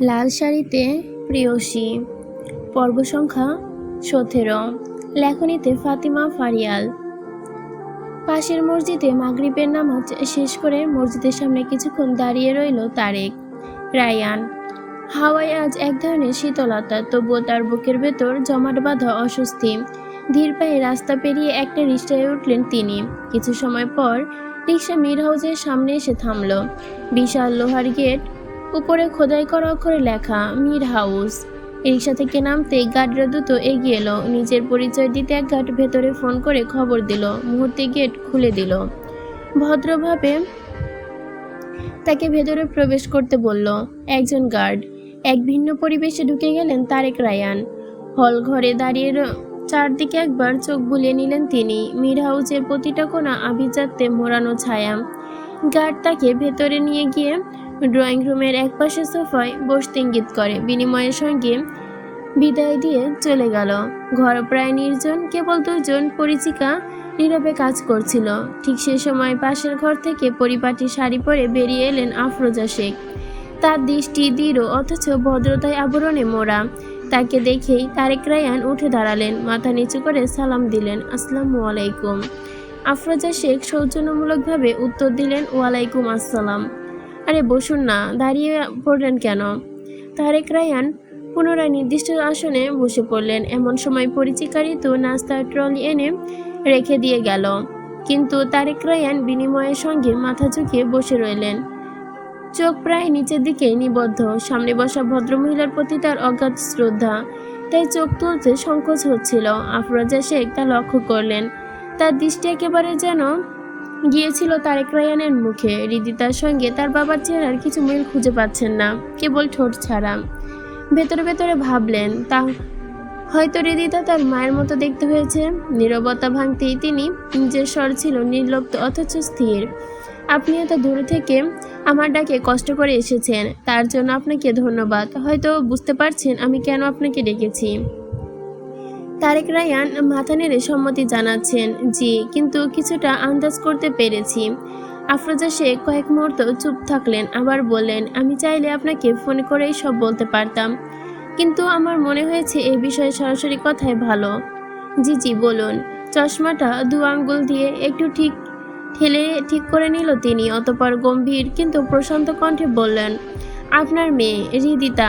লাল শাড়িতে প্রেয়সী। পর্ব সংখ্যা সতেরো। লেখনীতে ফাতিমা ফারিয়াল। পাশের মসজিদে মাগরিবের নামাজ শেষ করে মসজিদের সামনে কিছুক্ষণ দাঁড়িয়ে রইল তারেক, রায়ান। হাওয়ায় আজ এক ধরনের শীতলতা, তবুও তার বুকের ভেতর জমাট বাঁধা অস্বস্তি। ধীর পায়ে রাস্তা পেরিয়ে একটা রিক্সায় উঠলেন তিনি। কিছু সময় পর রিক্সা মির হাউসের সামনে এসে থামল। বিশাল লোহার গেট উপরে খোদাই করা অক্ষরে লেখা, মির হাউস। রিক্সা থেকে নামতে গার্ডরা দ্রুত এগিয়ে এলো। নিজের পরিচয় দিতে এক গার্ড ভেতরে ফোন করে খবর দিল। মুহূর্তে গেট খুলে দিল। ভদ্রভাবে তাকে ভেতরে প্রবেশ করতে বলল, একজন গার্ড। এক ভিন্ন পরিবেশে ঢুকে গেলেন তারেক রায়ান। হল ঘরে দাঁড়িয়ে চারদিকে একবার চোখ বুলিয়ে নিলেন তিনি। মির হাউসের প্রতিটা কোণা আভিজাত্যে মোড়ানো ছায়া। গার্ড তাকে ভেতরে নিয়ে গিয়ে ড্রয়িং রুমের একপাশে সোফায় বসতে ইঙ্গিত করে। বিনিময়ের সঙ্গে বিদায় দিয়ে চলে গেল। ঘর প্রায় নির্জন, কেবল দুজন পরিচিকা নীরবে কাজ করছিল। ঠিক সে সময় পাশের ঘর থেকে পরিপাটি শাড়ি পরে বেরিয়ে এলেন আফরোজা শেখ। তার দৃষ্টি দৃঢ়, অথচ ভদ্রতায় আবরণে মোড়া। তাকে দেখেই তারেক রায়ান উঠে দাঁড়ালেন, মাথা নিচু করে সালাম দিলেন, আসসালামু আলাইকুম। আফরোজা শেখ সৌজন্যমূলকভাবে উত্তর দিলেন, ওয়ালাইকুম আসসালাম। আরে বসুন না, দাঁড়িয়ে পড়লেন কেন? তারেক রায়ান পুনরায় নির্দিষ্ট আসনে বসে পড়লেন। এমন সময় পরিচিকারই তো নাস্তার ট্রলি এনে রেখে দিয়ে গেল। কিন্তু তারেক রায়ান বিনিময়ের সঙ্গে মাথা ঝুঁকিয়ে বসে রইলেন। চোখ প্রায় নিচের দিকে নিবদ্ধ। সামনে বসা ভদ্রমহিলার প্রতি তার অগাধ শ্রদ্ধা। তাই চোখ তুলতে সংকোচ হচ্ছিল। আফরোজা শেখ তা লক্ষ্য করলেন। তার দৃষ্টি একেবারে যেন গিয়েছিল তারেক রায়ানের মুখে। হৃদিতার সঙ্গে তার বাবার চেহারার কিছু মিল খুঁজে পাচ্ছেন না, কেবল ঠোঁট ছাড়া। ভেতরে ভেতরে ভাবলেন, তা হয়তো হৃদিতা তার মায়ের মতো দেখতে হয়েছে? নীরবতা ভাঙতেই তিনি নিজের স্বর ছিল নির্লপ্ত, অথচ স্থির। আপনি এত দূরে থেকে আমার ডাকে কষ্ট করে এসেছেন, তার জন্য আপনাকে ধন্যবাদ। হয়তো বুঝতে পারছেন আমি কেন আপনাকে ডেকেছি। তারেক রায়ান মাথা নেড়ে সম্মতি জানাচ্ছেন, জি, কিন্তু কিছুটা আন্দাজ করতে পেরেছি। আফরোজা শেখ কয়েক মুহূর্ত চুপ থাকলেন, আবার বললেন, আমি চাইলে আপনাকে ফোন করেই সব বলতে পারতাম, কিন্তু আমার মনে হয়েছে এই বিষয়ে সরাসরি কথাই ভালো। জি জি, বলুন। চশমাটা দু আঙ্গুল দিয়ে একটু ঠিক ঠেলে ঠিক করে নিল তিনি, অতপর গম্ভীর কিন্তু প্রশান্ত কণ্ঠে বললেন, আপনার মেয়ে, হৃদিতা।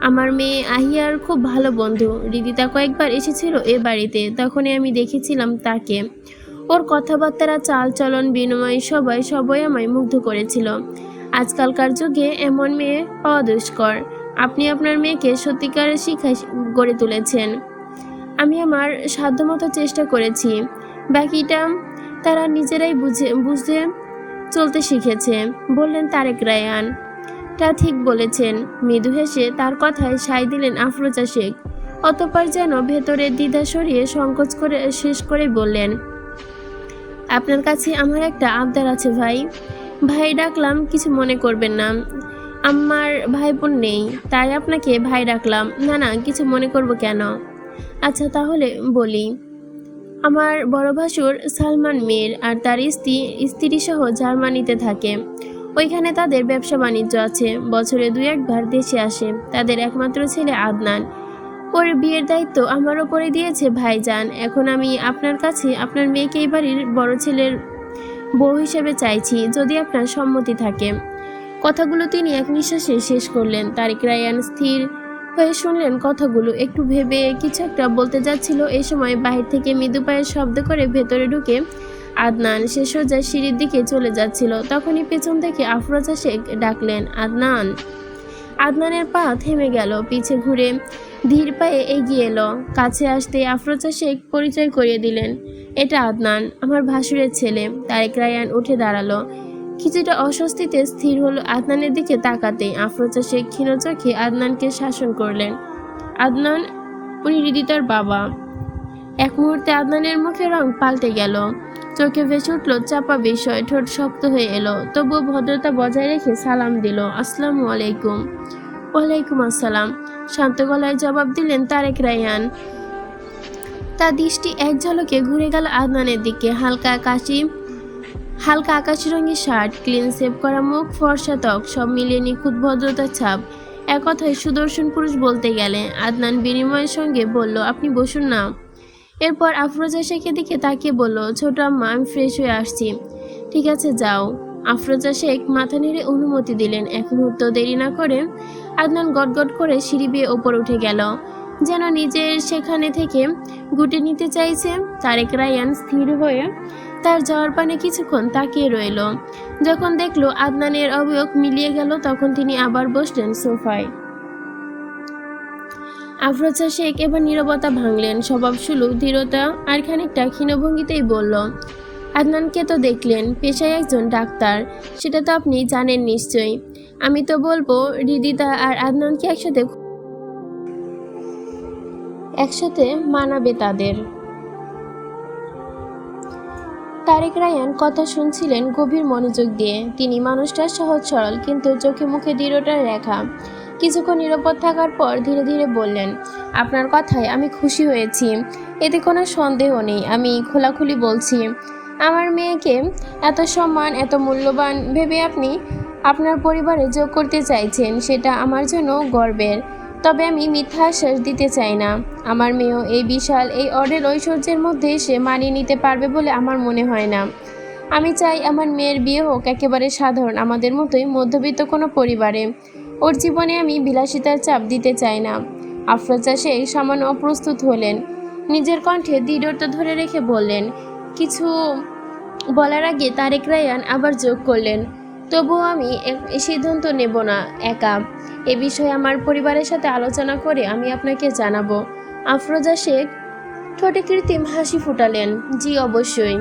আমার মেয়ে আহিয়ার খুব ভালো বন্ধু। হৃদিতা কয়েকবার এসেছিল এ বাড়িতে। তখনই আমি দেখেছিলাম তাকে। ওর কথাবার্তারা চাল চলন বিনিময় সবাই সবাই আমায় মুগ্ধ করেছিল। আজকালকার যুগে এমন মেয়ে পাওয়া দুষ্কর। আপনি আপনার মেয়েকে সত্যিকারের শিক্ষায় গড়ে তুলেছেন। আমি আমার সাধ্যমতো চেষ্টা করেছি। বাকিটা তারা নিজেরাই বুঝে বুঝে চলতে শিখেছে, বললেন তারেক রায়ান। তা ঠিক বলেছেন। মৃদু হেসে তার কথায় সাই দিলেন আফরোজা শেখ। অতপর যেন ভেতরে দ্বিধা সরিয়ে সংকোচ করে শেষ করে বললেন, আপনার কাছে আমার একটা আবদার আছে ভাই। ভাই ডাকলাম, কিছু মনে করবেন না। আমার ভাই বোন নেই, তাই আপনাকে ভাই ডাকলাম। না না, কিছু মনে করব কেন? আচ্ছা তাহলে বলি। আমার বড় ভাসুর সালমান মীর আর তার স্ত্রী স্ত্রী সহ জার্মানিতে থাকে। ওইখানে তাদের ব্যবসা বাণিজ্য আছে। বছরে দুই একবার দেশে আসে। তাদের একমাত্র ছেলে আদনান। ওর বিয়ের দায়িত্ব আমার ওপরে দিয়েছে ভাইজান। এখন আমি আপনার কাছে আপনার মেয়েকে এই বাড়ির বড় ছেলের বউ হিসেবে চাইছি, যদি আপনার সম্মতি থাকে। কথাগুলো তিনি এক নিঃশ্বাসে শেষ করলেন। তারিক রায়ান স্থির হয়ে শুনলেন কথাগুলো। একটু ভেবে কিছু একটা বলতে যাচ্ছিল। এই সময় বাহির থেকে মৃদু পায়ের শব্দ করে ভেতরে ঢুকে আদনান সে সোজা সিঁড়ির দিকে চলে যাচ্ছিল। তখনই পেছন থেকে আফরোজা শেখ ডাকলেন, আদনান। আদনানের পা থেমে গেল, পিছে ঘুরে ধীর পায়ে এগিয়ে এলো। কাছে আসতে আফরোজা শেখ পরিচয় করিয়ে দিলেন, এটা আদনান, আমার ভাসুরের ছেলে। তারেক রায়ান উঠে দাঁড়াল। কিছুটা অস্বস্তিতে স্থির হলো আদনানের দিকে তাকাতে আফরোজা শেখ ক্ষীণ চোখে আদনানকে শাসন করলেন, আদনান, উনি হৃদিতার বাবা। এক মুহূর্তে আদনানের মুখে রং পাল্টে গেল। চোখে ভেসে উঠল চাপা বিষয়, ঠোঁট শক্ত হয়ে এলো। তবুও ভদ্রতা বজায় রেখে সালাম দিল, আসসালামু আলাইকুম। ওয়ালাইকুম আসসালাম। শান্ত গলায় জবাব দিলেন তারেক রায়হান তার দৃষ্টি এক ঝলকে ঘুরে গেল আদনানের দিকে। হালকা কাশি হালকা আকাশি রঙের শার্ট, ক্লিন সেভ করা মুখ, ফর্সা ত্বক, সব মিলিয়ে নিখুঁত ভদ্রতার ছাপ। এক কথায় সুদর্শন পুরুষ বলতে গেলে, আদনান বিনিময়ের সঙ্গে বলল, আপনি বসুন না। এরপর আফরোজা শেখের দিকে তাকিয়ে বলল, ছোট আম্মা, আমি ফ্রেশ হয়ে আসছি। ঠিক আছে, যাও। আফরোজা শেখ মাথা নেড়ে অনুমতি দিলেন। এক মুহূর্ত দেরি না করে আদনান গটগট করে সিঁড়ি বেয়ে ওপর উঠে গেল। যেন নিজের সেখানে থেকে গুটে নিতে চাইছে, তারেক রায়ান স্থির হয়ে তার যাওয়ার পানে কিছুক্ষণ তাকিয়ে রইল। যখন দেখল আদনানের অবয়ব মিলিয়ে গেল, তখন তিনি আবার বসলেন সোফায়। আফরোজা শেখ এবার নীরবতা ভাঙলেন স্বভাব সুলুক দৃঢ়তা আর খানিকটা ক্ষীণভঙ্গিতেই বলল, আদনানকে তো দেখলেন, পেশায় একজন ডাক্তার, সেটা তো আপনি জানেন নিশ্চয়ই। আমি তো বলব, রিদিতা আর আদনানকে একসাথে একসাথে মানাবে তাদের। তারেক রায়ান কথা শুনছিলেন গভীর মনোযোগ দিয়ে। তিনি মানুষটা সহজ সরল, কিন্তু চোখে মুখে দৃঢ়টার রেখা। কিছুক্ষণ নিরাপদ থাকার পর ধীরে ধীরে বললেন, আপনার কথায় আমি খুশি হয়েছি। এতে কোনো সন্দেহ নেই। আমি খোলাখুলি বলছি, আমার মেয়েকে এত সম্মান, এত মূল্যবান ভেবে আপনি আপনার পরিবারে যোগ করতে চাইছেন, সেটা আমার জন্য গর্বের। তবে আমি মিথ্যা আশ্বাস দিতে চাই না। আমার মেয়েও এই বিশাল, এই অডেল ঐশ্বর্যের মধ্যে সে মানিয়ে নিতে পারবে বলে আমার মনে হয় না। আমি চাই আমার মেয়ের বিয়ে হোক, একেবারে সাধারণ, আমাদের মতোই মধ্যবিত্ত কোনো পরিবারে। ওর জীবনে আমি বিলাসিতার চাপ দিতে চাই না। আফরোজা শেখ সামান্য অপ্রস্তুত হলেন। নিজের কণ্ঠে দৃঢ়তা ধরে রেখে বললেন, কিছু বলার আগে তারেক রায়ান আবার যোগ করলেন। তবুও আমি সিদ্ধান্ত নেব না, একা। এ বিষয়ে আমার পরিবারের সাথে আলোচনা করে আমি আপনাকে জানাব। আফরোজা শেখ ঠোঁটে কৃত্রিম হাসি ফুটালেন, জি, অবশ্যই।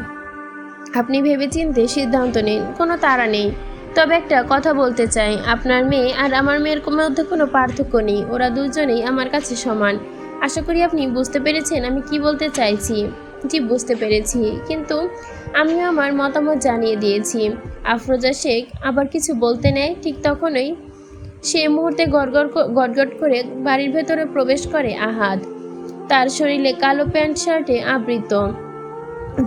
আপনি ভেবেচিন্তে সিদ্ধান্ত নিন, কোনো তাড়া নেই। তবে একটা কথা বলতে চাই। আপনার মেয়ে আর আমার মেয়ের মধ্যে কোনো পার্থক্য নেই। ওরা দুজনেই আমার কাছে সমান। আশা করি আপনি বুঝতে পেরেছেন আমি কি বলতে চাইছি। জি, বুঝতে পেরেছি। কিন্তু আমিও আমার মতামত জানিয়ে দিয়েছি। আফরোজা শেখ আবার কিছু বলতে নেয়, ঠিক তখনই সে মুহূর্তে গড়গড় গটগট করে বাড়ির ভেতরে প্রবেশ করে আহাদ। তার শরীরে কালো প্যান্ট শার্টে আবৃত।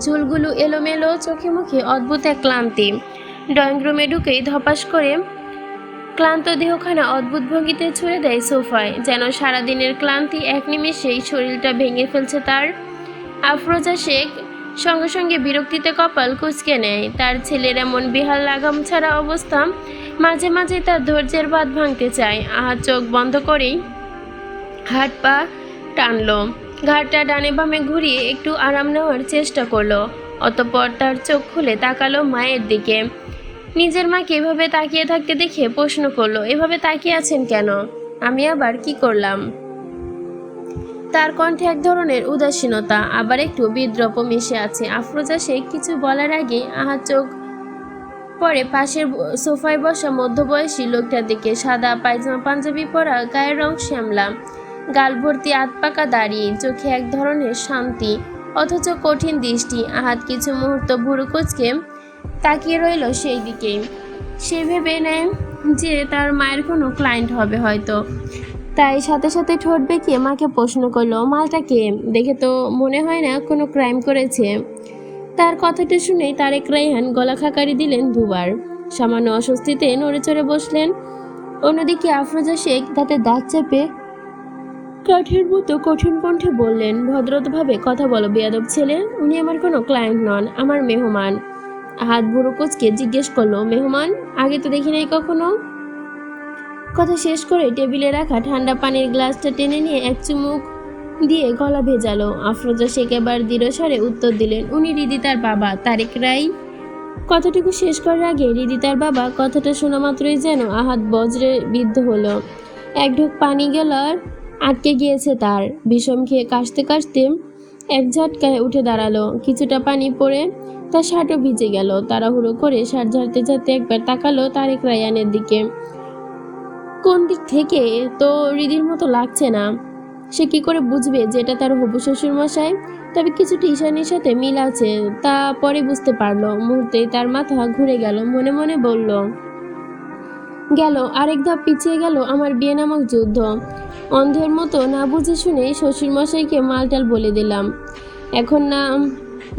ঝুলগুলো এলোমেলো, চোখে মুখে অদ্ভুত এক ক্লান্তি। ড্রয়িং রুমে ঢুকেই ধপাস করে ক্লান্ত দেহখানা অদ্ভুত ভঙ্গিতে ছুড়ে দেয় সোফায়, যেন সারাদিনের ক্লান্তি এক নিমেষেই শরীরটা ভেঙে ফেলছে তার। আফরোজা শেখ সঙ্গে সঙ্গে বিরক্তিতে কপাল কুচকে নেয়। তার ছেলের এমন বিহাল লাগাম ছাড়া অবস্থা মাঝে মাঝে তার ধৈর্যের বাঁধ ভাঙতে চায়। আহা, চোখ বন্ধ করেই হাত পা টানলো। ঘাটটা ডানে বামে ঘুরিয়ে একটু আরাম নেওয়ার চেষ্টা করল, অতপর তার চোখ খুলে তাকালো মায়ের দিকে। নিজের মাকে এভাবে তাকিয়ে থাকতে দেখে প্রশ্ন করল, এভাবে তাকিয়ে আছেন কেন? আমি আবার কি করলাম? তার কণ্ঠে এক ধরনের উদাসীনতা, আবার একটু বিদ্রপ মিশে আছে। আফরোজা শেখ কিছু বলার আগে আহার চোখ পরে পাশের সোফায় বসা মধ্যবয়সী লোকটার দিকে সাদা পায়জামা, পাঞ্জাবি পরা, গায়ের রং শ্যামলা, গাল ভর্তি আতপাকা দাড়ি, চোখে এক ধরনের শান্তি, অথচ কঠিন দৃষ্টি। আহাত কিছু মুহূর্ত ভুরু কুচকে তাকিয়ে রইল সেই দিকেই। সে ভেবে নেয় যে তার মায়ের কোনো ক্লায়েন্ট হবে হয়তো। তাই সাথে সাথে ঠোঁট বেঁকিয়ে মাকে প্রশ্ন করল, মালটা কে? দেখে তো মনে হয় না কোনো ক্রাইম করেছে। তার কথাটা শুনেই তারেক রাইহান গলা খাকারি দিলেন দুবার। সামান্য অস্বস্তিতে নড়ে চড়ে বসলেন। অন্যদিকে আফরোজা শেখ তাতে দাঁত চেপে কাঠের মতো কঠিন কণ্ঠে বললেন, ভদ্রতভাবে কথা বলো, বেয়াদব ছেলে, উনি আমার কোনো ক্লায়েন্ট নন, আমার মেহমান। হাত বুড়ো কোচকে জিজ্ঞেস করল, মেহমান, আগে তো দেখি নাই কখনো? কথা শেষ করে টেবিলে রাখা ঠান্ডা পানির গ্লাসটা টেনে নিয়ে এক চুমুক দিয়ে গলা ভেজালো। আফরোজা শেখ এবার দৃঢ়স্বরে উত্তর দিলেন, উনি রিদিতার বাবা, তারেক রাই। কথাটুকু শেষ করার আগে রিদিতার বাবা কথাটা শোনা মাত্রই যেন আহাত বজ্রে বিদ্ধ হলো। এক ঢোক পানি গেলার আটকে গিয়েছে তার। বিষম খেয়ে কাশতে কাশতে এক ঝটকায় উঠে দাঁড়াল। কিছুটা পানি পড়ে তার শার্টও ভিজে গেল। তাড়াহুড়ো করে শার্ট ঝাড়তে ঝাড়তে একবার তাকালো তারেক রায়ানের দিকে। কোন দিক থেকে? তো রিদির মতো লাগছে না। সে কি করে বুঝবে যে এটা তার হবু শ্বশুর মশাই? তবে কিছুটা ঈশানির সাথে মিল আছে, তা পরে বুঝতে পারল। মুহূর্তেই তার মাথা ঘুরে গেল, মনে মনে বলল, গেল, আরেক ধাপ পিছিয়ে গেল আমার বিয়ে নামক যুদ্ধ। অন্ধের মতো না বুঝে শুনে শ্বশুর মশাইকে মালটাল বলে দিলাম। এখন না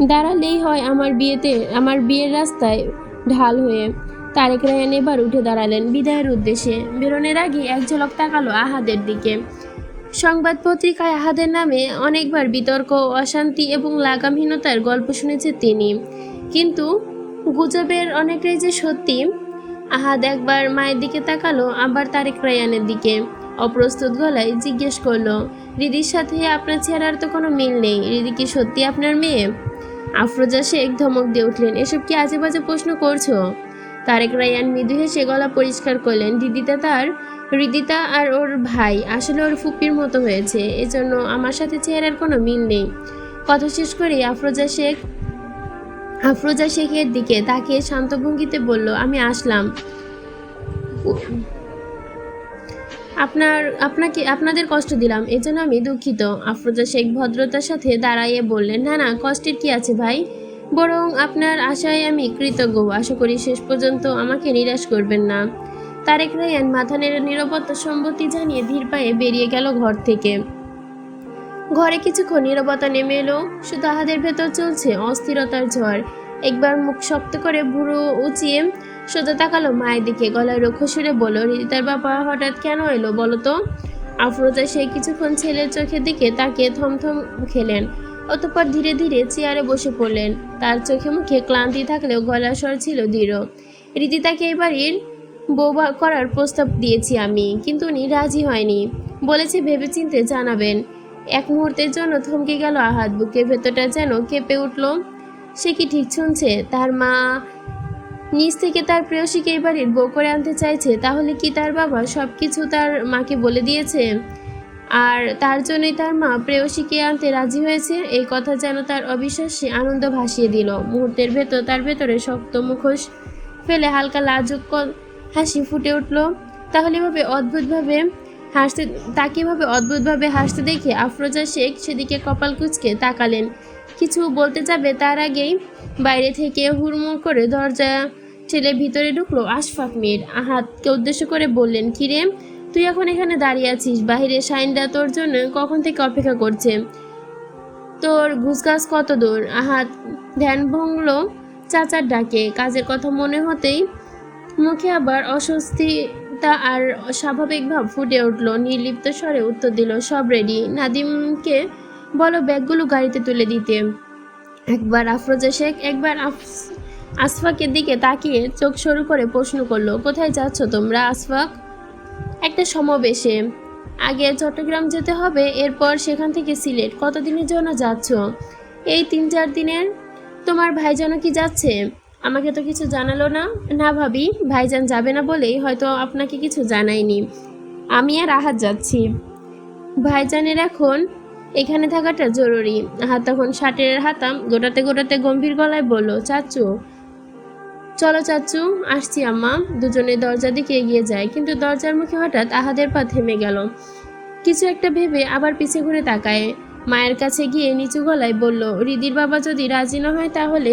দাঁড়ালেই হয় আমার বিয়েতে, আমার বিয়ের রাস্তায় ঢাল হয়ে। তারেক রায়ান এবার উঠে দাঁড়ালেন বিদায়ের উদ্দেশ্যে। বেরোনের আগে এক ঝলক তাকালো আহাদের দিকে। সংবাদ পত্রিকায় আহাদের নামে অনেকবার বিতর্ক, অশান্তি এবং লাগামহীনতার গল্প শুনেছে তিনি। কিন্তু গুজবের অনেকটাই যে সত্যি, আহাদ একবার মায়ের দিকে তাকালো, আবার তারেক রায়ানের দিকে। অপ্রস্তুত গলায় জিজ্ঞেস করল, রিদির সাথে আপনার চেহারার তো কোনো মিল নেই। রিদি কি সত্যি আপনার মেয়ে? আফরোজা শেখ ধমক দিয়ে উঠলেন, এসব কি আজে বাজে প্রশ্ন করছ? তারেক রায়ান মৃদু হেসে গলা পরিষ্কার করলেন, রিদিতা তার, রিদিতা আর ওর ভাই আসলে ওর ফুপির মতো হয়েছে। এজন্য আমার সাথে চেহারার কোনো মিল নেই। কথা শেষ করে আফরোজা শেখ, আফরোজা শেখের দিকে তাকে শান্ত ভঙ্গিতে বলল, আমি আসলাম। আপনার, আপনাকে, আপনাদের কষ্ট দিলাম, এজন্য আমি দুঃখিত। আফরোজা শেখ ভদ্রতার সাথে দাঁড়াইয়ে বললেন, না না, কষ্টের কি আছে ভাই? বরং আপনার আশায় আমি কৃতজ্ঞ। আশা করি শেষ পর্যন্ত আমাকে নিরাশ করবেন না। তারেক রায়ান মাথা নেড়ে নিরাপত্তা সম্মতি জানিয়ে ধীর পায়ে বেরিয়ে গেল ঘর থেকে। ঘরে কিছুক্ষণ নীরবতা নেমে এলো। শুধু আহাদের ভেতর চলছে অস্থিরতার ঝড়। একবার মুখ শক্ত করে ভুরু উঁচিয়ে সোজা তাকালো মায়ের দিকে। গলায় রক্ষ সুরে বলল রিদিতার বাবা হঠাৎ কেন এলো বলো তো? আফরোজা সেই কিছুক্ষণ ছেলের চোখের দিকে তাকিয়ে থমথম খেলেন। অতপর ধীরে ধীরে চেয়ারে বসে পড়লেন। তার চোখে মুখে ক্লান্তি থাকলেও গলার স্বর ছিল দৃঢ়। রীতিতাকে এই বাড়ির বউ করার প্রস্তাব দিয়েছি আমি, কিন্তু উনি রাজি হয়নি। বলেছে ভেবেচিন্তে জানাবেন। এক মুহূর্তের জন্য থমকে গেল আহাত। বুকের ভেতরটা যেন কেঁপে উঠল। সে কি ঠিক শুনছে? তার মা নিজ থেকে তার প্রেয়সীকে এই বাড়ির বউ করে আনতে চাইছে, তাহলে কি তার বাবা সব কিছু তার মাকে বলে দিয়েছে? আর তার জন্যই তার মা প্রেয়সীকে আনতে রাজি হয়েছে, এই কথা যেন তার অবিশ্বাসে আনন্দ ভাসিয়ে দিল। মুহূর্তের ভেতর, তার ভেতরে শক্ত মুখোশ ফেলে হালকা লাজুক হাসি ফুটে উঠল। তাহলে এভাবে অদ্ভুতভাবে হাসতে, তাকে এভাবে অদ্ভুতভাবে হাসতে দেখে আফরোজা শেখ সেদিকে কপাল কুচকে তাকালেন। কিছু বলতে যাবে তার আগেই বাইরে থেকে হুড়মুড় করে দরজা ছেলে ভিতরে ঢুকলো আশফাক মির। আহাতকে উদ্দেশ্য করে বললেন, কিরে, তুই এখন এখানে দাঁড়িয়ে আছিস? বাইরে শাইনরা তোর জন্য কখন থেকে অপেক্ষা করছে? তোর ঘুসগাছ কত দূর? আহাত ধ্যান ভঙ্গল চাচার ডাকে। কাজের কথা মনে হতেই মুখে আবার অস্বস্তিতা আর স্বাভাবিক ভাব ফুটে উঠল। নির্লিপ্ত স্বরে উত্তর দিল, সব রেডি নাদিমকে বলো ব্যাগগুলো গাড়িতে তুলে দিতে। একবার আফরোজা শেখ, একবার আসফাকের দিকে তাকিয়ে চোখ সরু করে প্রশ্ন করল, কোথায় যাচ্ছ তোমরা, আসফাক? একটা সমাবেশে। আগে চট্টগ্রাম যেতে হবে, এরপর সেখান থেকে সিলেট। কতদিনের জন্য যাচ্ছ? এই তিন চার দিনের। তোমার ভাইজানও কি যাচ্ছে? আমাকে তো কিছু জানালো না। না ভাবি, ভাইজান যাবে না বলেই হয়তো আপনাকে কিছু জানাইনি আমি আর আহাত যাচ্ছি। ভাইজানের এখন এখানে থাকাটা জরুরি। হাত তখন শার্টের হাতাম গোটাতে গোটাতে গম্ভীর গলায় বলল, চাচু। চলো চাচু, আসছি আম্মা। দুজনে দরজার দিকে এগিয়ে যায়, কিন্তু দরজার মুখে হঠাৎ আহাদের পা থেমে গেল। কিছু একটা ভেবে আবার পিছে ঘুরে তাকায়। মায়ের কাছে গিয়ে নিচু গলায় বলল, রিদির বাবা যদি রাজি না হয় তাহলে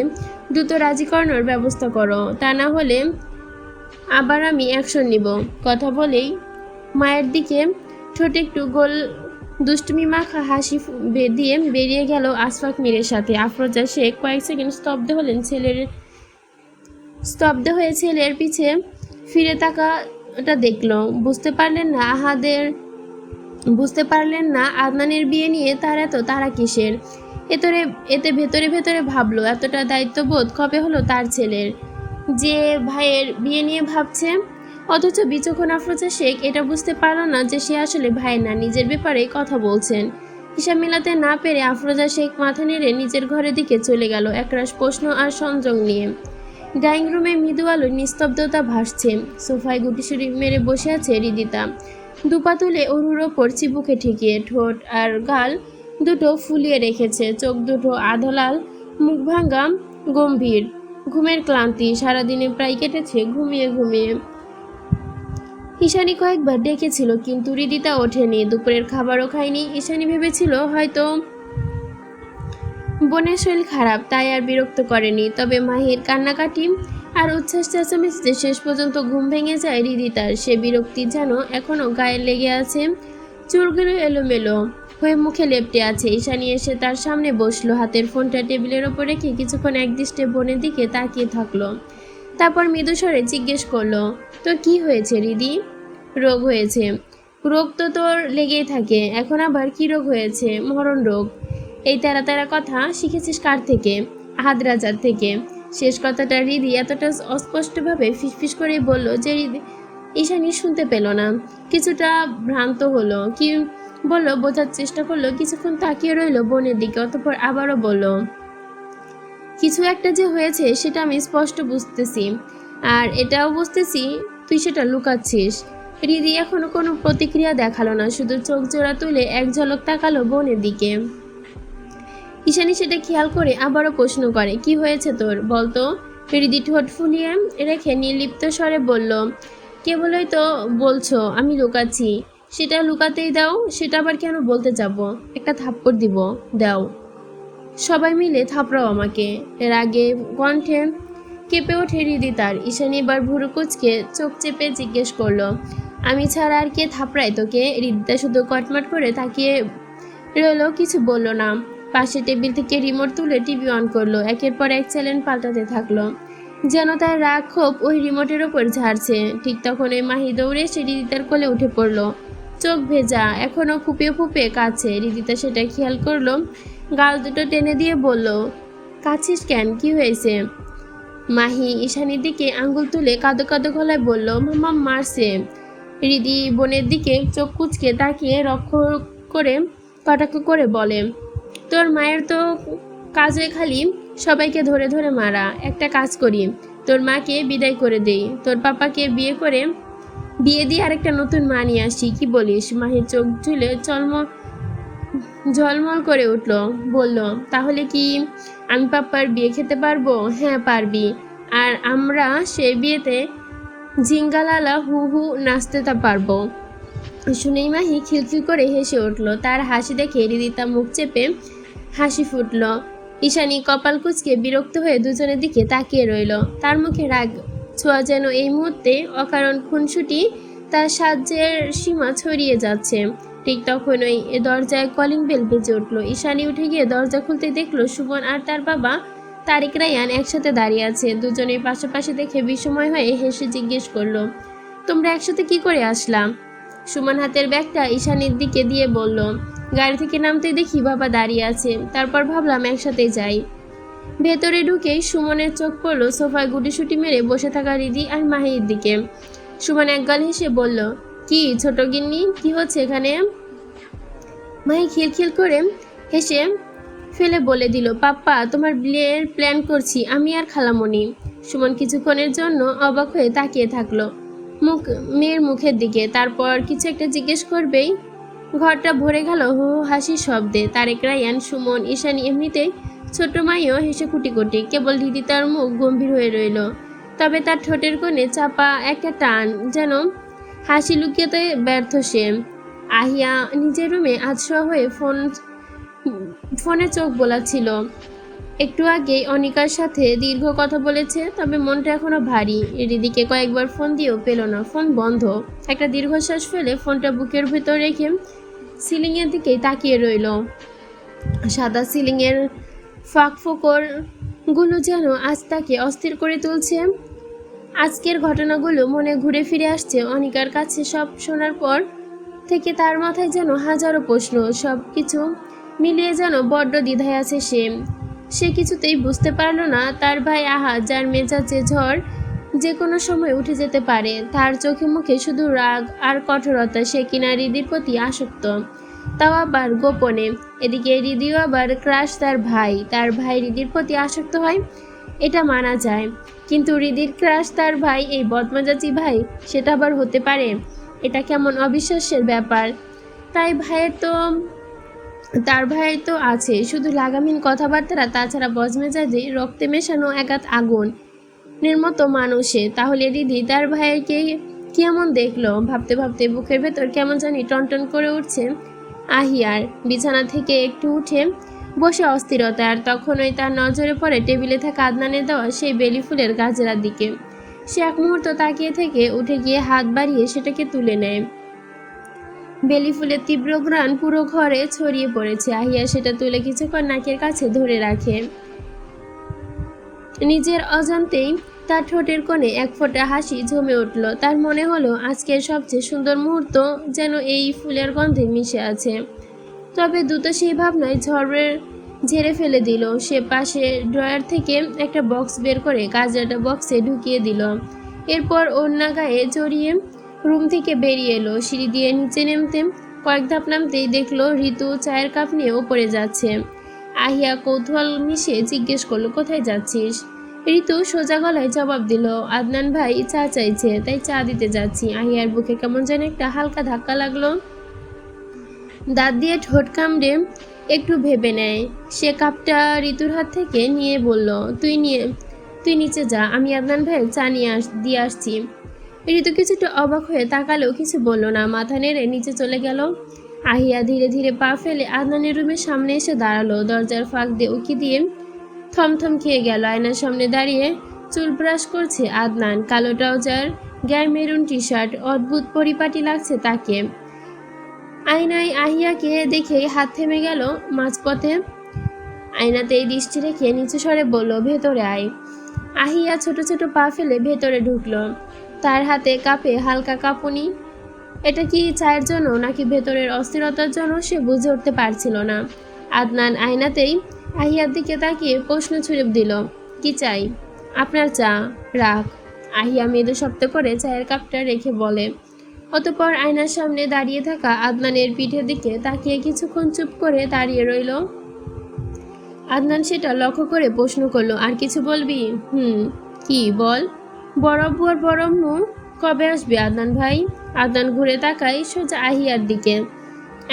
দ্রুত রাজি করানোর ব্যবস্থা করো। তা না হলে আবার আমি অ্যাকশন নিব। কথা বলেই মায়ের দিকে ঠোঁটে একটু গোল দুষ্টুমি মাখা হাসি দিয়ে বেরিয়ে গেল আশফাক মীরের সাথে। আফরোজা শেখ কয়েক সেকেন্ড স্তব্ধ হলেন ছেলের স্তব্ধ হয়ে ছেলের পিছে ফিরে তাকাটা দেখল। বুঝতে পারলেন না আহাদের বুঝতে পারলেন না আদনানের বিয়ে নিয়ে তার এত তারা কিসের? এতরে, এতে ভেতরে ভেতরে ভাবলো, এতটা দায়িত্ববোধ কবে হলো তার ছেলের? যে ভাইয়ের বিয়ে নিয়ে ভাবছে? অথচ বিচক্ষণ আফরোজা শেখ এটা বুঝতে পারল না যে সে আসলে ভাই না, নিজের ব্যাপারে কথা বলছেন। হিসাব মিলাতে না পেরে আফরোজা শেখ মাথা নেড়ে নিজের ঘরের দিকে চলে গেল, একরাশ প্রশ্ন আর সংযোগ নিয়ে। ড্রয়িং রুমে মৃদু আলোর নিস্তব্ধতা ভাসছে। সোফায় গুটিসুরি মেরে বসে আছে হৃদিতা দুপা তুলে অরুর ওপর চিবুকে ঠেকিয়ে ঠোঁট আর গাল দুটো ফুলিয়ে রেখেছে। চোখ দুটো আধলাল, মুখ ভাঙ্গা, গম্ভীর। ঘুমের ক্লান্তি সারাদিনে প্রায় কেটেছে ঘুমিয়ে ঘুমিয়ে। ঈশানি কয়েকবার ডেকেছিল, কিন্তু রিদিতা ওঠেনি। দুপুরের খাবারও খায়নি। ঈশানি ভেবেছিল হয়তো বোনের শরীর খারাপ, তাই আর বিরক্ত করেনি। তবে মাহির কান্নাকাটি আর উচ্ছ্বাস চেঁচামেচিতে শেষ পর্যন্ত ঘুম ভেঙে যায় হৃদিতার সে বিরক্তি যেন এখনও গায়ে লেগে আছে। চুলগুলো এলোমেলো হয়ে মুখে লেপটে আছে। ঈশানি এসে তার সামনে বসল, হাতের ফোনটা টেবিলের ওপর রেখে কিছুক্ষণ একদৃষ্টে বোনের দিকে তাকিয়ে থাকল। তারপর মৃদুস্বরে জিজ্ঞেস করল, তো কি হয়েছে রিদি? রোগ হয়েছে। রোগ তো তোর লেগেই থাকে। এখন আবার কি রোগ হয়েছে? মরণ রোগ। এই তেরা তেরা কথা শিখেছিস কার থেকে? আহাদ রাজার থেকে। শেষ কথাটা রিদি এতটা অস্পষ্টভাবে ফিসফিস করে বলল যে রিদি ঈশানী শুনতে পেল না। কিছুটা ভ্রান্ত হলো। কি বলল, বোঝার চেষ্টা করল। কিছুক্ষণ তাকিয়ে রইল বোনের দিকে, অতঃপর আবারও বলল, কিছু একটা যে হয়েছে, সেটা আমি স্পষ্ট বুঝতেছি। আর এটাও বুঝতেছি, তুই সেটা লুকাচ্ছিস। রিদি এখনও কোনো প্রতিক্রিয়া দেখাল না। শুধু চোখ জোড়া তুলে এক ঝলক তাকালো বোনের দিকে। ঈশানী সেটা খেয়াল করে আবারও প্রশ্ন করে, কি হয়েছে তোর? বলতো। রিদি ঠোঁট ফুলিয়ে রেখে নির্লিপ্ত স্বরে বলল, কেবলই তো বলছো, আমি লুকাচ্ছি। সেটা লুকাতেই দাও, সেটা আবার কেন বলতে যাব? একটা থাপ্পড় দিব, দাও। সবাই মিলে থাপড়াও আমাকে। রাগে কণ্ঠে কেঁপে ওঠে হৃদি তার। ঈশানী এবার ভুরু কুচকে চোখ চেপে জিজ্ঞেস করল, আমি ছাড়া আর কে থাপড়ায় তোকে? হৃদিতা শুধু কটমট করে তাকিয়ে রইল, কিছু বলল না। পাশে টেবিল থেকে রিমোট তুলে টিভি অন করল। একের পর এক চ্যানেল পাল্টাতে থাকল। যেন তার রাগ ক্ষোভ ওই রিমোটের ওপর ঝাড়ছে। ঠিক তখন ওই মাহি দৌড়ে সে হৃদিতার কোলে উঠে পড়ল। চোখ ভেজা এখনও ফুপিয়ে ফুপিয়ে কাছে হৃদিতা সেটা খেয়াল করল, গাল দুটো টেনে দিয়ে বলল কাছিস কেন? কি হয়েছে? মাহি ঈশানির দিকে আঙ্গুল তুলে কাঁদো কাঁদো গলায় বলল, মামা মারছে। রিদি বোনের দিকে চোখ কুচকে তাকিয়ে রক্ষ করে কটাক্ষ করে বলে তোর মায়ের তো কাজে খালি, সবাইকে ধরে ধরে মারা, একটা কাজ করি। তোর মাকে বিদায় করে দেই, তোর পাপাকে বিয়ে করে বিয়ে দিয়ে আরেকটা নতুন মা নিয়ে আসি, কি বলিস? মাহির চোখ ঝুলে চলম ঝলমল করে উঠল, বলল, তাহলে কি আমি পাপ্পার বিয়ে খেতে পারব? হ্যাঁ পারবি। আর আমরা সে বিয়েতে জিঙ্গালালা হু হু নাচতে তা পারব। শুনেই মাহি খিলখিল করে হেসে উঠল। তার হাসি দেখে রিদিতা মুখ চেপে হাসি ফুটল। ঈশানী কপাল কুচকে বিরক্ত হয়ে দুজনের দিকে তাকিয়ে রইল। তার মুখে রাগ ছোঁয়া যেন এই মুহূর্তে অকারণ খুনসুটি তার সাহায্যের সীমা ছড়িয়ে যাচ্ছে। ঠিক তখনই এ দরজায় কলিং বেল বেজে উঠল। ঈশানি উঠে গিয়ে দরজা খুলতে দেখল সুমন আর তার বাবা তারিক রায়ান একসাথে দাঁড়িয়ে আছে। দুজনের পাশাপাশি দেখে বিস্ময় হয়ে হেসে জিজ্ঞেস করল, তোমরা একসাথে কি করে আসলাম সুমন হাতের ব্যাগটা ঈশানীর দিকে দিয়ে বলল, গাড়ি থেকে নামতে দেখি বাবা দাঁড়িয়ে আছে। তারপর ভাবলাম একসাথে যাই। ভেতরে ঢুকেই সুমনের চোখ পড়ল সোফায় গুটিসুটি মেরে বসে থাকা রিদি আর মাহির দিকে। সুমন একগাল হেসে বলল, কি, ছোট গিন্নি? কি হচ্ছে এখানে? মাহি খিলখিল করে হেসে ফেলে বলে দিল, পাপ্পা, তোমার বিয়ের প্ল্যান করছি, আমি আর খালামণি। সুমন কিছুক্ষণের জন্য অবাক হয়ে তাকিয়ে থাকল। মুখ, মেয়ের মুখের দিকে। তারপর কিছু একটা জিজ্ঞেস করবেই। ঘরটা ভরে গেল হু হু হাসির শব্দে। তারেক রায়ান, সুমন, ঈশানী এমনিতেই ছোট মাইও হেসে কুটি কুটি কেবল দিদি তার মুখ গম্ভীর হয়ে রইল। তবে তার ঠোঁটের কোণে চাপা একটা টান যেন হাসি লুকিয়েতে ব্যর্থ সে। আহিয়া নিজের রুমে আজশোয়া হয়ে ফোন, ফোনে চোখ বোলাচ্ছিল। একটু আগেই অনিকার সাথে দীর্ঘ কথা বলেছে, তবে মনটা এখনও ভারী। রিদিকে কয়েকবার ফোন দিয়েও পেল না। ফোন বন্ধ। একটা দীর্ঘশ্বাস ফেলে ফোনটা বুকের ভেতর রেখে সিলিংয়ের দিকেই তাকিয়ে রইল। সাদা সিলিংয়ের ফাঁকগুলো যেন আজ তাকে অস্থির করে তুলছে। আজকের ঘটনাগুলো মনে ঘুরে ফিরে আসছে অনিকার কাছে। সব শোনার পর থেকে তার মাথায় যেন হাজারো প্রশ্ন সব কিছু মিলিয়ে যেন বড্ড দ্বিধায় আছে সে। সে কিছুতেই বুঝতে পারল না তার ভাই আহা, যার মেজাজে ঝড় যে কোনো সময় উঠে যেতে পারে। তার চোখে মুখে শুধু রাগ আর কঠোরতা, সে কিনা হৃদির প্রতি আসক্ত। তাও আবার গোপনে। এদিকে হৃদিও আবার ক্রাশ তার ভাই। তার ভাই হৃদির প্রতি আসক্ত হয়, এটা মানা যায়। কিন্তু হৃদির ক্রাশ তার ভাই, এই বদমাজাচি ভাই, সেটা আবার হতে পারে? এটা কেমন অবিশ্বাসের ব্যাপার? তাই ভাইয়ের তো তার ভাই তো আছে, শুধু লাগামহীন কথাবার্তা তাছাড়া বজমেজাজে রক্তে মেশানো একাত আগুন। নির্মত মানুষে, তাহলে দিদি, তার ভাইকে কেমন দেখল? ভাবতে ভাবতে বুকের ভেতর কেমন জানি টনটন করে উঠছে। আহিয়ার বিছানা থেকে একটু উঠে বসে অস্থিরতা, আর তখনই তার নজরে পড়ে টেবিলে থাকা আদনানের দেওয়া সেই বেলি ফুলের গাজরার দিকে। সে এক মুহূর্ত তাকিয়ে থেকে উঠে গিয়ে হাত বাড়িয়ে সেটাকে তুলে নেয়। বেলি ফুলের তীব্র ঘ্রাণ পুরো ঘরে ছড়িয়ে পড়েছে। আহিয়া সেটা তুলে কিছুক্ষণ নাকের কাছে ধরে রাখে। নিজের অজান্তেই তার ঠোঁটের কোণে এক ফোঁটা হাসি জমে উঠল। তার মনে হলো, আজকের সবচেয়ে সুন্দর মুহূর্ত যেন এই ফুলের গন্ধে মিশে আছে। তবে দ্রুত সেই ভাবনায় ঝড়ের ঝেড়ে ফেলে দিল। সে পাশে ড্রয়ার থেকে একটা বক্স বের করে গাজরাটা বক্সে ঢুকিয়ে দিল। এরপর অন্যা গায়ে জড়িয়ে রুম থেকে বেরিয়ে এলো, সিঁড়ি দিয়ে নিচে নেমতে। কয়েক ধাপ নামতেই দেখল ঋতু চায়ের কাপ নিয়ে ওপরে যাচ্ছে। আহিয়া কৌতূহল মিশে জিজ্ঞেস করল, কোথায় যাচ্ছিস? ঋতু সোজা গলায় জবাব দিল, আদনান ভাই, চা চাইছে, তাই চা দিতে যাচ্ছি। আহিয়ার বুকে কেমন যেন একটা হালকা ধাক্কা লাগল। দাঁত দিয়ে ঠোঁট কামড়ে একটু ভেবে নেয়। সে কাপটা ঋতুর হাত থেকে নিয়ে বলল, তুই নিয়ে, তুই নিচে যা, আমি আদনান ভাই চা নিয়ে আস, দিয়ে আসছি। ঋতু কিছুটা অবাক হয়ে তাকালেও কিছু বলল না। মাথা নেড়ে নিচে চলে গেল। আহিয়া ধীরে ধীরে পা ফেলে আদনানের রুমের সামনে এসে দাঁড়াল। দরজার ফাঁক দিয়ে উকি দিয়ে থমথম খেয়ে গেল। আয়নার সামনে দাঁড়িয়ে চুল ব্রাশ করছে আদনান। কালো ট্রাউজার গায়ে মেরুন টি শার্ট অদ্ভুত পরিপাটি লাগছে তাকে। আয়নায় আহিয়াকে দেখে হাত থেমে গেল মাঝপথে। আয়নাতেই দৃষ্টি রেখে নিচু স্বরে বলল, ভেতরে আয়। আহিয়া ছোট ছোট পা ফেলে ভেতরে ঢুকলো। তার হাতে কাপে হালকা কাঁপুনি। এটা কি চায়ের জন্য নাকি ভেতরের অস্থিরতার জন্য সে বুঝে উঠতে পারছিল না। আদনান আয়নাতেই আহিয়ার দিকে তাকিয়ে প্রশ্ন ছুড়ে দিল, কি চাই? আপনার চা, রাখ। আহিয়া মেয়েদের শক্ত করে চায়ের কাপটা রেখে বলে। অতপর আয়নার সামনে দাঁড়িয়ে থাকা আদনানের পিঠের দিকে তাকিয়ে কিছুক্ষণ চুপ করে দাঁড়িয়ে রইল। আদনান সেটা লক্ষ্য করে প্রশ্ন করল, আর কিছু বলবি? হুম, কি বল? বড়ব্বু আর বড়ম্মু কবে আসবে আদনান ভাই? আদনান ঘুরে তাকায় সোজা আহিয়ার দিকে।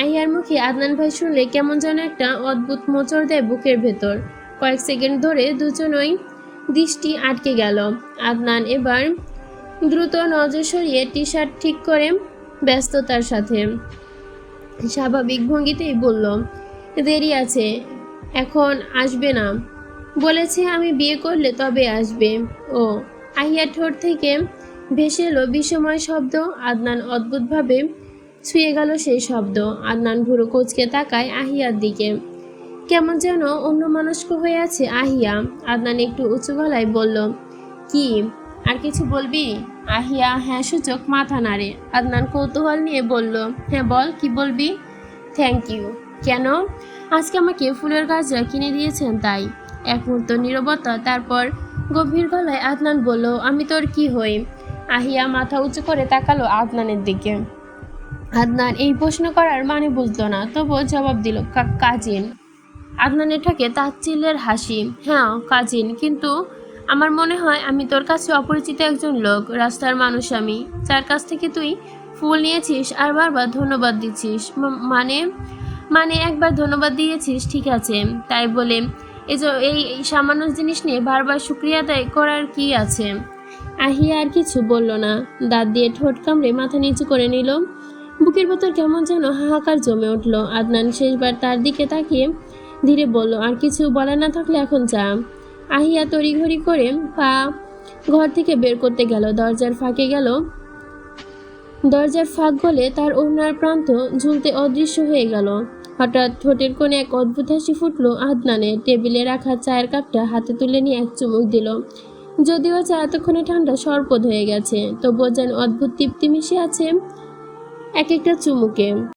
আহিয়ার মুখে আদনান ভাই শুনলে কেমন যেন একটা অদ্ভুত মোচড় দেয় বুকের ভেতর। কয়েক সেকেন্ড ধরে দুজনই দৃষ্টি আটকে গেল। আদনান এবার দ্রুত নজর সরিয়ে টি শার্ট ঠিক করে ব্যস্ততার সাথে স্বাভাবিক ভঙ্গিতেই বলল, দেরি আছে, এখন আসবে না। বলেছে, আমি বিয়ে করলে তবে আসবে। ও আহিয়ার ঠোঁট থেকে ভেসে এলো বিষময় শব্দ। আদনান অদ্ভুতভাবে ছুঁয়ে গেল সেই শব্দ। আদনান ভুরু কোচকে তাকায় আহিয়ার দিকে। কেমন যেন অন্য মানুষক হয়ে আছে আহিয়া। আদনান একটু উঁচু গলায় বলল, কি, আর কিছু বলবি? আহিয়া হ্যাঁ সূচক, মাথা নাড়ে। আদনান কৌতূহল নিয়ে বলল হ্যাঁ বল, কি বলবি? থ্যাংক ইউ কেন? আজকে আমাকে ফুলের গাছরা কিনে দিয়েছেন, তাই। এক মুহূর্ত নীরবতা, তারপর গভীর গলায় আদনান বলল, আমি তোর কি হই? আহিয়া মাথা উঁচু করে তাকালো আদনানের দিকে। আদনান এই প্রশ্ন করার মানে বুঝলো না, তবুও জবাব দিল, "কা- কাজিন। আদনানের ঠকে তাচ্ছিল্যের হাসি হ্যাঁ কাজিন, কিন্তু আমার মনে হয় আমি তোর কাছে অপরিচিত একজন লোক, রাস্তার মানুষ আমি। যার কাছ থেকে তুই ফুল নিয়েছিস আর বারবার ধন্যবাদ দিচ্ছিস। মানে মানে একবার ধন্যবাদ দিয়েছিস, ঠিক আছে। তাই বলে এই এই সামান্য জিনিস নিয়ে বারবার শুক্রিয়া আদায় করার কি আছে? আহিয়া আর কিছু বলল না। দাঁত দিয়ে ঠোঁট কামড়ে মাথা নিচু করে নিল। বুকের ভেতর কেমন যেন হাহাকার জমে উঠল। আদনান শেষবার তার দিকে তাকিয়ে ধীরে বলল, আর কিছু বলা না থাকলে এখন যা। আহিয়া তড়িঘড়ি করে পা ঘর থেকে বের করতে গেল। দরজার ফাঁকে গেল। দরজার ফাঁক গলে তার ওড়নার প্রান্ত ঝুলতে অদৃশ্য হয়ে গেল। হঠাৎ ঠোঁটের কোণে এক অদ্ভুত হাসি ফুটলো আদনানে। টেবিলে রাখা চায়ের কাপটা হাতে তুলে নিয়ে এক চুমুক দিল। যদিও চা এতক্ষণে ঠান্ডা সরপদ হয়ে গেছে, তবুও যেন অদ্ভুত তৃপ্তি মিশে আছে এক একটা চুমুকে।